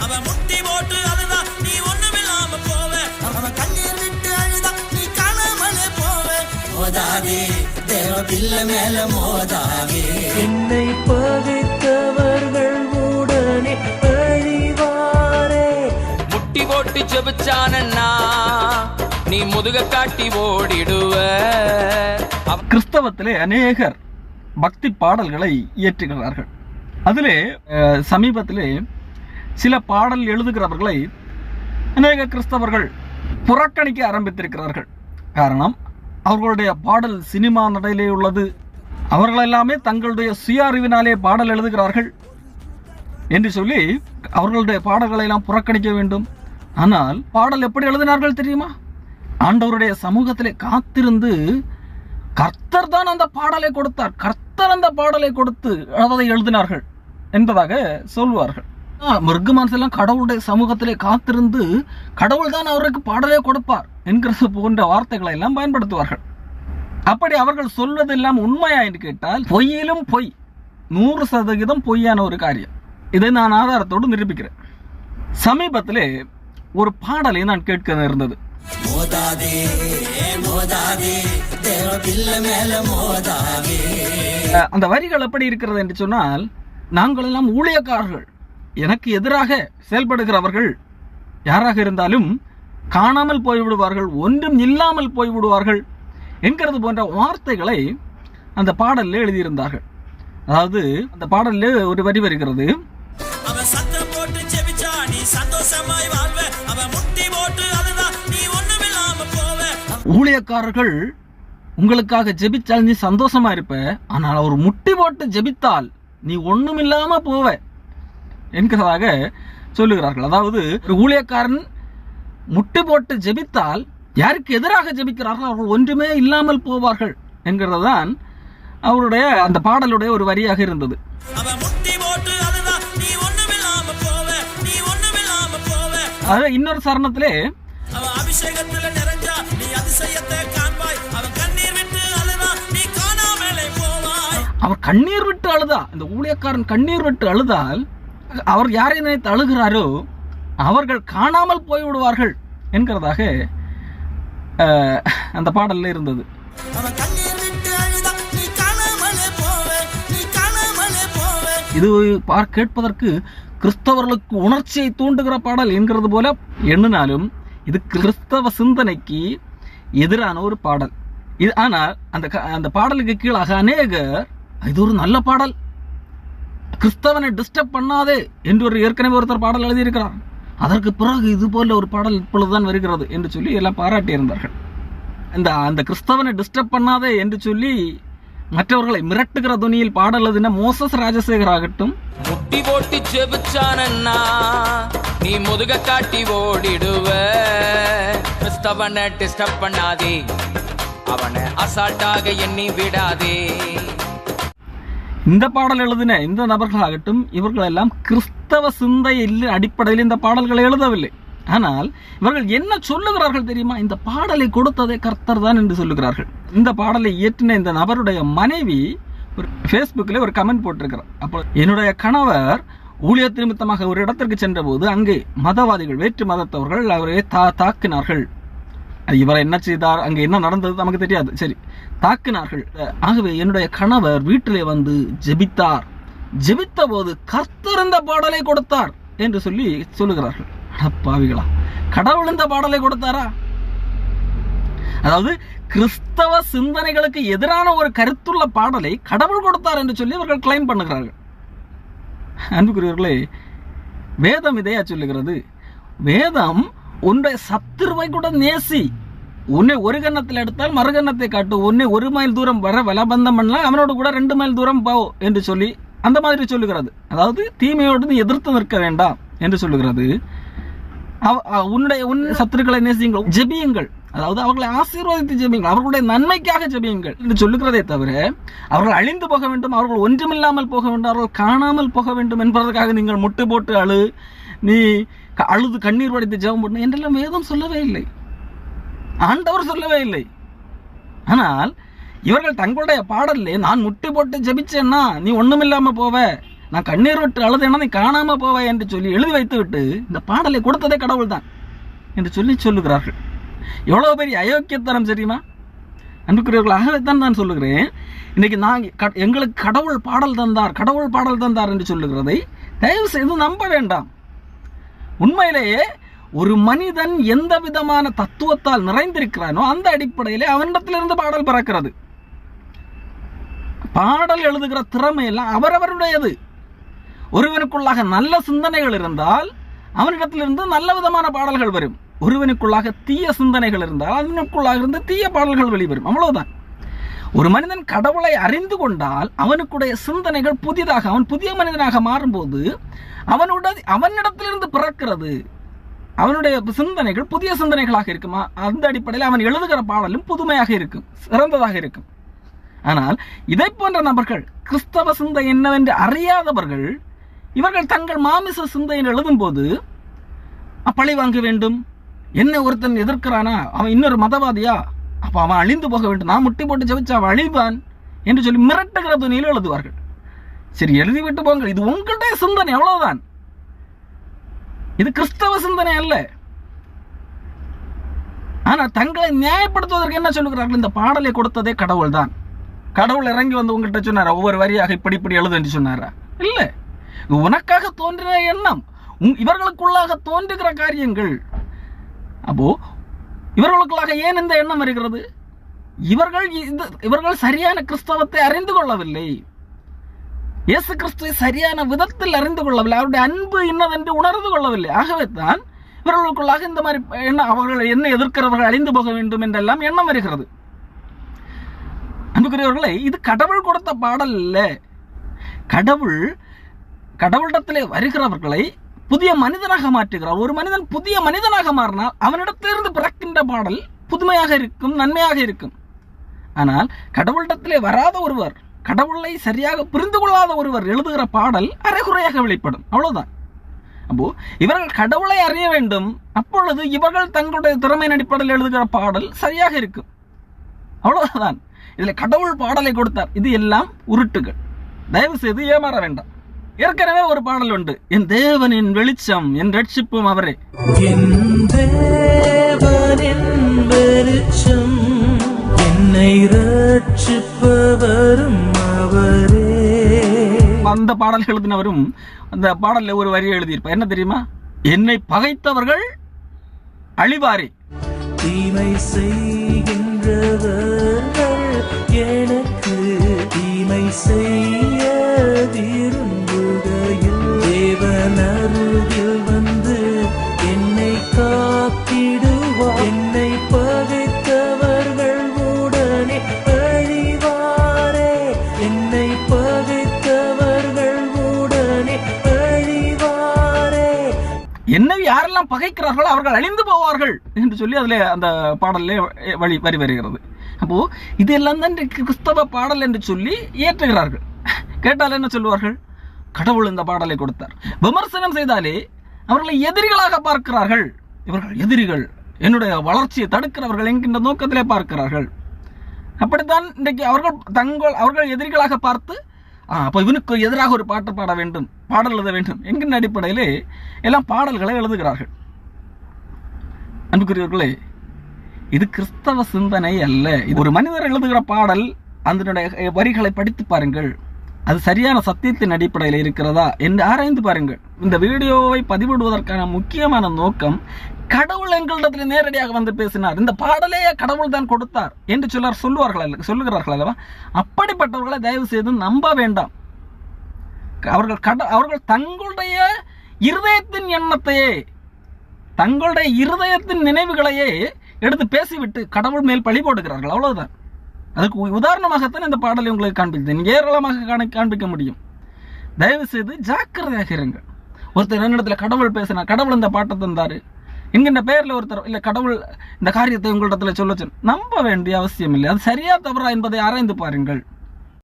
அவன் முட்டி போட்டு அழுதா நீ ஒண்ணுமில்லாம போவ. அவன் கண்ணீர் விட்டு அழுதா நீ காணாமலே போவ. மோதாதே தேவ பிள்ளை மேல மோதாதே. என்னை பகைத்தவர்கள் உடனே அழிவாரே. முட்டி போட்டு ஜெபிச்சானன்னா நீ முதுக காட்டி ஓடிடுவ. அவ- கிறிஸ்தவத்திலே அநேகர் பக்தி பாடல்களை இயற்றுகிறார்கள். அதிலே சமீபத்திலே சில பாடல் எழுதுகிறவர்களை அநேக கிறிஸ்தவர்கள் புறக்கணிக்க ஆரம்பித்திருக்கிறார்கள். காரணம் அவர்களுடைய பாடல் சினிமா நடையிலே உள்ளது. அவர்கள் எல்லாமே தங்களுடைய சுய அறிவினாலே பாடல் எழுதுகிறார்கள் என்று சொல்லி அவர்களுடைய பாடல்களை எல்லாம் புறக்கணிக்க வேண்டும். ஆனால் பாடல் எப்படி எழுதினார்கள் தெரியுமா? ஆண்டவருடைய சமூகத்திலே காத்திருந்து கர்த்தர் தான் அந்த பாடலை கொடுத்தார். கர்த்தர் அந்த பாடலை கொடுத்து அதை எழுதினார்கள் என்பதாக சொல்வார்கள். ஆ, மிருகமான்ஸ் எல்லாம் கடவுளுடைய சமூகத்திலே காத்திருந்து கடவுள் தான் அவருக்கு பாடலே கொடுப்பார் என்கிறது போன்ற வார்த்தைகளை எல்லாம் பயன்படுத்துவார்கள். அப்படி அவர்கள் சொல்வதெல்லாம் உண்மையா என்று கேட்டால் பொய்யிலும் பொய் நூறு சதவீதம் பொய்யான ஒரு காரியம். இதை நான் ஆதாரத்தோடு நிரூபிக்கிறேன். சமீபத்திலே ஒரு பாடலை நான் கேட்க நேர்ந்தது. அந்த வரிகள் எப்படி இருக்கிறது என்று சொன்னால் நாங்கள் எல்லாம் ஊழியக்காரர்கள். எனக்கு எதிராக செயல்படுகிறவர்கள் யாராக இருந்தாலும் காணாமல் போய்விடுவார்கள் ஒன்றும் இல்லாமல் போய்விடுவார்கள் என்கிறது போன்ற வார்த்தைகளை அந்த பாடலில் எழுதியிருந்தார்கள். அதாவது அந்த பாடலில் ஒரு வரி வருகிறது. ஊழியக்காரர்கள் உங்களுக்காக ஜெபிச்சால் நீ சந்தோஷமா இருப்ப. ஆனால் அவர் முட்டி போட்டு ஜெபித்தால் நீ ஒண்ணுமில்லாம போவ. என்கிறதாக சொல்லுகிறார்கள். அதாவது ஒரு ஊழியக்காரன் முட்டி போட்டு ஜெபித்தால் யாருக்கு எதிராக ஜெபிக்கிறார்கள் அவர்கள் ஒன்றுமே இல்லாமல் போவார்கள் என்கிறது தான் அவருடைய அந்த பாடலுடைய ஒரு வரியாக இருந்தது. அது இன்னொரு சரணத்திலே அவர் கண்ணீர் விட்டு அழுதா இந்த ஊழியக்காரன் கண்ணீர் விட்டு அழுதால் அவர் யாரை நினைத்து அழுகிறாரோ அவர்கள் காணாமல் போய்விடுவார்கள் என்கிறதாக அந்த பாடல்ல இருந்தது. இது பார் கேட்பதற்கு கிறிஸ்தவர்களுக்கு உணர்ச்சியை தூண்டுகிற பாடல் என்கிறது போல எண்ணினாலும் இது கிறிஸ்தவ சிந்தனைக்கு எதிரான ஒரு பாடல். இது ஆனால் அந்த அந்த பாடலுக்கு கீழாக அநேகர் இது ஒரு நல்ல பாடல். கிறிஸ்தவனை டிஸ்டர்ப் பண்ணாதே என்று ஒரு ஏற்கனவே ஒருத்தர் பாடல் எழுதியிருக்கிறார். அதற்கு பிறகு இது போல ஒரு பாடல் இப்பொழுதுதான் வருகிறது என்று சொல்லி எல்லாம் பாராட்டியிருந்தார்கள் இந்த அந்த கிறிஸ்தவனை டிஸ்டர்ப் பண்ணாதே என்று சொல்லி மற்றவர்களை மிரட்டுகிற துணியில் பாடல் எழுதின மோசஸ் ராஜசேகர் ஆகட்டும். முட்டி போட்டி ஜெபிச்சானன்னா நீ முதுக காட்டி ஓடிடுவ. கிறிஸ்தவனை டிஸ்டர்ப் பண்ணாதே அவனை அசால்ட்டாக எண்ணி விடாதே. இந்த பாடல் எழுதின இந்த நபர்களாகட்டும் இவர்கள் எல்லாம் கிறிஸ்தவ சிந்தையில் அடிப்படையில் இந்த பாடல்களை எழுதவில்லை. ஆனால் இவர்கள் என்ன சொல்லுகிறார்கள் தெரியுமா? இந்த பாடலை கொடுத்ததே கர்த்தர் தான் என்று சொல்லுகிறார்கள். இந்த பாடலை இயற்றின இந்த நபருடைய மனைவி ஒரு ஃபேஸ்புக்கில் ஒரு கமெண்ட் போட்டிருக்கிறார். அப்போ என்னுடைய கணவர் ஊழியர் நிமித்தமாக ஒரு இடத்திற்கு சென்றபோது அங்கே மதவாதிகள் வேற்று மதத்தவர்கள் அவரை தா தாக்கினார்கள். இவரை என்ன செய்தார் அங்கே என்ன நடந்தது நமக்கு தெரியாது. சரி தாக்கினார்கள். ஆகவே என்னுடைய கணவர் வீட்டிலே வந்து ஜெபித்தார். ஜெபித்த போது கர்த்தர் இந்த பாடலை கொடுத்தார் என்று சொல்லி சொல்லுகிறார்கள். அட பாவிகளா கடவுள் இந்த பாடலை கொடுத்தாரா? அதாவது கிறிஸ்தவ சிந்தனைகளுக்கு எதிரான ஒரு கருத்துள்ள பாடலை கடவுள் கொடுத்தார் என்று சொல்லி அவர்கள் கிளைம் பண்ணுகிறார்கள். அன்புக்குரியவர்களே வேதம் இதையா சொல்லுகிறது? வேதம் உன்னுடைய சத்துருவை கூட நேசி. உன்னை ஒரு கன்னத்தில் எடுத்தால் மறுகன்னத்தை காட்டு. உன்னை ஒரு மைல் தூரம் வர வலபந்தம் பண்ணலாம் அவனோடு கூட ரெண்டு மைல் தூரம் போ என்று சொல்லி அந்த மாதிரி சொல்லுகிறது. அதாவது தீமையோடு எதிர்த்து நிற்க வேண்டாம் என்று சொல்லுகிறது. உன்னுடைய உன் சத்துருக்களை நேசியுங்கள். ஜெபியுங்கள். அதாவது அவர்களை ஆசீர்வதித்து ஜெபியுங்கள். அவர்களுடைய நன்மைக்காக ஜெபியுங்கள் என்று சொல்லுகிறதே தவிர அவர்கள் அழிந்து போக வேண்டும் அவர்கள் ஒன்றுமில்லாமல் போக வேண்டும் அவர்கள் காணாமல் போக வேண்டும் என்பதற்காக நீங்கள் முட்டு போட்டு அழு. நீ அழுது கண்ணீர் வடித்து ஜெபம் பண்ண என்றெல்லாம் வேதம் சொல்லவே இல்லை. ஆண்டவர் சொல்லவே இல்லை. ஆனால் இவர்கள் தங்களுடைய பாடல்ல நான் முட்டி போட்டு ஜெபிச்சேன்னா நீ ஒண்ணுமில்லாம போவ. நான் கண்ணீர் விட்டு அழுதேன்னா நீ காணாம போவ என்று சொல்லி எழுதி வைத்து விட்டு இந்த பாடலை கொடுத்ததே கடவுள் தான் என்று சொல்லி சொல்லுகிறார்கள். எவ்வளவு பெரிய அயோக்கியத்தனம் தெரியுமா? அன்புக்குரியவர்கள் தான் நான் சொல்லுகிறேன். இன்னைக்கு நான் எங்களுக்கு கடவுள் பாடல் தந்தார் கடவுள் பாடல் தந்தார் என்று சொல்லுகிறதை தயவு செய்து நம்ப வேண்டாம். உண்மையிலேயே ஒரு மனிதன் எந்த விதமான தத்துவத்தால் நிறைந்திருக்கிறானோ அந்த அடிப்படையிலே அவனிடத்திலிருந்து பாடல் பிறக்கிறது. பாடல் எழுதுகிற திறமை எல்லாம் அவரவருடையது. ஒருவனுக்குள்ளாக நல்ல சிந்தனைகள் இருந்தால் அவனிடத்திலிருந்து நல்ல விதமான பாடல்கள் வரும். ஒருவனுக்குள்ளாக தீய சிந்தனைகள் இருந்தால் அவனுக்குள்ளாக இருந்து தீய பாடல்கள் வெளிவரும். அவ்வளவுதான். ஒரு மனிதன் கடவுளை அறிந்து கொண்டால் அவனுக்குடைய சிந்தனைகள் புதிதாக அவன் புதிய மனிதனாக மாறும்போது அவனுடைய அவனிடத்திலிருந்து பிறக்கிறது. அவனுடைய சிந்தனைகள் புதிய சிந்தனைகளாக இருக்குமா. அந்த அடிப்படையில் அவன் எழுதுகிற பாடலும் புதுமையாக இருக்கும் சிறந்ததாக இருக்கும். ஆனால் இதை போன்ற நபர்கள் கிறிஸ்தவ சிந்தை என்னவென்று அறியாதவர்கள் இவர்கள் தங்கள் மாமிச சிந்தையில் எழுதும்போது "அ, பழி வாங்க வேண்டும். என்ன ஒருத்தன் எதிர்க்கிறானா? அவன் இன்னொரு மதவாதியா? அப்ப அவன் அழிந்து போக வேண்டும். நான் முட்டி போட்டு ஜபிச்சு அவன் அழிவான் என்று சொல்லி மிரட்டுகிற துணியில் எழுதுவார்கள். சரி எழுதி விட்டு போங்க இது உங்களுடைய சிந்தனை அவ்வளவுதான். இது கிறிஸ்தவ சிந்தனை அல்ல. ஆனா தங்களை நியாயப்படுத்துவதற்கு என்ன சொல்லுகிறார்கள்? இந்த பாடலை கொடுத்ததே கடவுள் தான் கடவுள் இறங்கி வந்து உங்கள்கிட்ட சொன்னாரா? ஒவ்வொரு வரியாக இப்படி இப்படி எழுது என்று சொன்னாரா? இல்ல. உனக்காக தோன்றின எண்ணம். உன்- இவர்களுக்குள்ளாக தோன்றுகிற காரியங்கள். அப்போ இவர்களுக்குள்ளாக ஏன் இந்த எண்ணம் வருகிறது? இவர்கள் இந்த இவர்கள் சரியான கிறிஸ்தவத்தை அறிந்து கொள்ளவில்லை. இயேசு கிறிஸ்துவை சரியான விதத்தில் அறிந்து கொள்ளவில்லை. அவருடைய அன்பு இன்னதென்று உணர்ந்து கொள்ளவில்லை. ஆகவே தான் இவர்களுக்குள்ளாக இந்த மாதிரி எண்ணம் அவர்கள் என்ன எதிர்க்கிறவர்கள் அழிந்து போக வேண்டும் என்றெல்லாம் எண்ணம் வருகிறது. அன்புக்குரியவர்களே இது கடவுள் கொடுத்த பாடல் இல்லை கடவுள் கடவுளிடத்திலே வருகிறவர்களை புதிய மனிதனாக மாற்றுகிறார். ஒரு மனிதன் புதிய மனிதனாக மாறினால் அவனிடத்திலிருந்து பிறக்கின்ற பாடல் புதுமையாக இருக்கும் நன்மையாக இருக்கும். ஆனால் கடவுளிடத்திலே வராத ஒருவர் கடவுளை சரியாக புரிந்து கொள்ளாத ஒருவர் எழுதுகிற பாடல் அரைகுறையாக வெளிப்படும். அவ்வளவுதான். அப்போ இவர்கள் கடவுளை அறிய வேண்டும். அப்பொழுது இவர்கள் தங்களுடைய திறமையின் அடிப்படையில் எழுதுகிற பாடல் சரியாக இருக்கும். அவ்வளவுதான். இதுல கடவுள் பாடலை கொடுத்தார். இது எல்லாம் உருட்டுகள். தயவு செய்து ஏமாற வேண்டாம். ஏற்கனவே ஒரு பாடல் உண்டு. என் தேவனின் வெளிச்சம் என் ரட்சிப்பும் அவரே. வெளிச்சம் என்னை ரட்சிப்பவரும் அவரே. அந்த பாடல் எழுதினவரும் அந்த பாடல்ல ஒரு வரி எழுதியிருப்பார். என்ன தெரியுமா? என்னை பகைத்தவர்கள் அழிவாரே. தீமை செய்கின்றவர்கள் எனக்கு தீமை செய்ய என்னை யாரெல்லாம் பகைக்கிறார்களோ அவர்கள் அழிந்து போவார்கள் என்று சொல்லி அதில் அந்த பாடலில் வழி வரி வருகிறது. அப்போது இதெல்லாம் தான் கிறிஸ்தவ பாடல் என்று சொல்லி ஏற்றுகிறார்கள் கேட்டால் என்ன சொல்லுவார்கள் கடவுள் இந்த பாடலை கொடுத்தார். விமர்சனம் செய்தாலே அவர்களை எதிரிகளாக பார்க்கிறார்கள். இவர்கள் எதிரிகள். என்னுடைய வளர்ச்சியை தடுக்கிறவர்கள் என்கின்ற நோக்கத்திலே பார்க்கிறார்கள். அப்படித்தான் இன்றைக்கு அவர்கள் தங்கள் அவர்கள் எதிரிகளாக பார்த்து அப்போ இவனுக்கு எதிராக ஒரு பாட்டு பாட வேண்டும் பாடல் எழுத வேண்டும் என்கின்ற அடிப்படையிலே எல்லாம் பாடல்களை எழுதுகிறார்கள். அன்புக்குரியவர்களே இது கிறிஸ்தவ சிந்தனை அல்ல. இது ஒரு மனிதர் எழுதுகிற பாடல் அதனுடைய வரிகளை படித்து பாருங்கள். அது சரியான சத்தியத்தின் அடிப்படையில் இருக்கிறதா என்று ஆராய்ந்து பாருங்கள். இந்த வீடியோவை பதிவிடுவதற்கான முக்கியமான நோக்கம் கடவுள் எங்களிடத்தில் நேரடியாக வந்து பேசினார். இந்த பாடலையே கடவுள் தான் கொடுத்தார் என்று சிலர் சொல்லுவார்கள் அல்ல சொல்லுகிறார்கள் அல்லவா? அப்படிப்பட்டவர்களை தயவு செய்து நம்ப வேண்டாம். அவர்கள் கட அவர்கள் தங்களுடைய இருதயத்தின் எண்ணத்தையே தங்களுடைய இருதயத்தின் நினைவுகளையே எடுத்து பேசிவிட்டு கடவுள் மேல் பழி போடுகிறார்கள். அவ்வளவுதான். அதுக்கு உதாரணமாகத்தான் இந்த பாடலை உங்களுக்கு காண்பித்தேன். ஏராளமாக காண காண்பிக்க முடியும். தயவு செய்து ஜாக்கிரதையாக இருங்கள் ஒருத்தர் என்னிடத்துல கடவுள் பேசினா கடவுள் இந்த பாட்டை தந்தாரு. என்கின்ற பெயரில் ஒருத்தர் இல்லை கடவுள் இந்த காரியத்தை உங்களிடத்துல சொல்ல நம்ப வேண்டிய அவசியம் இல்லை அது சரியா தவறா என்பதை ஆராய்ந்து பாருங்கள்.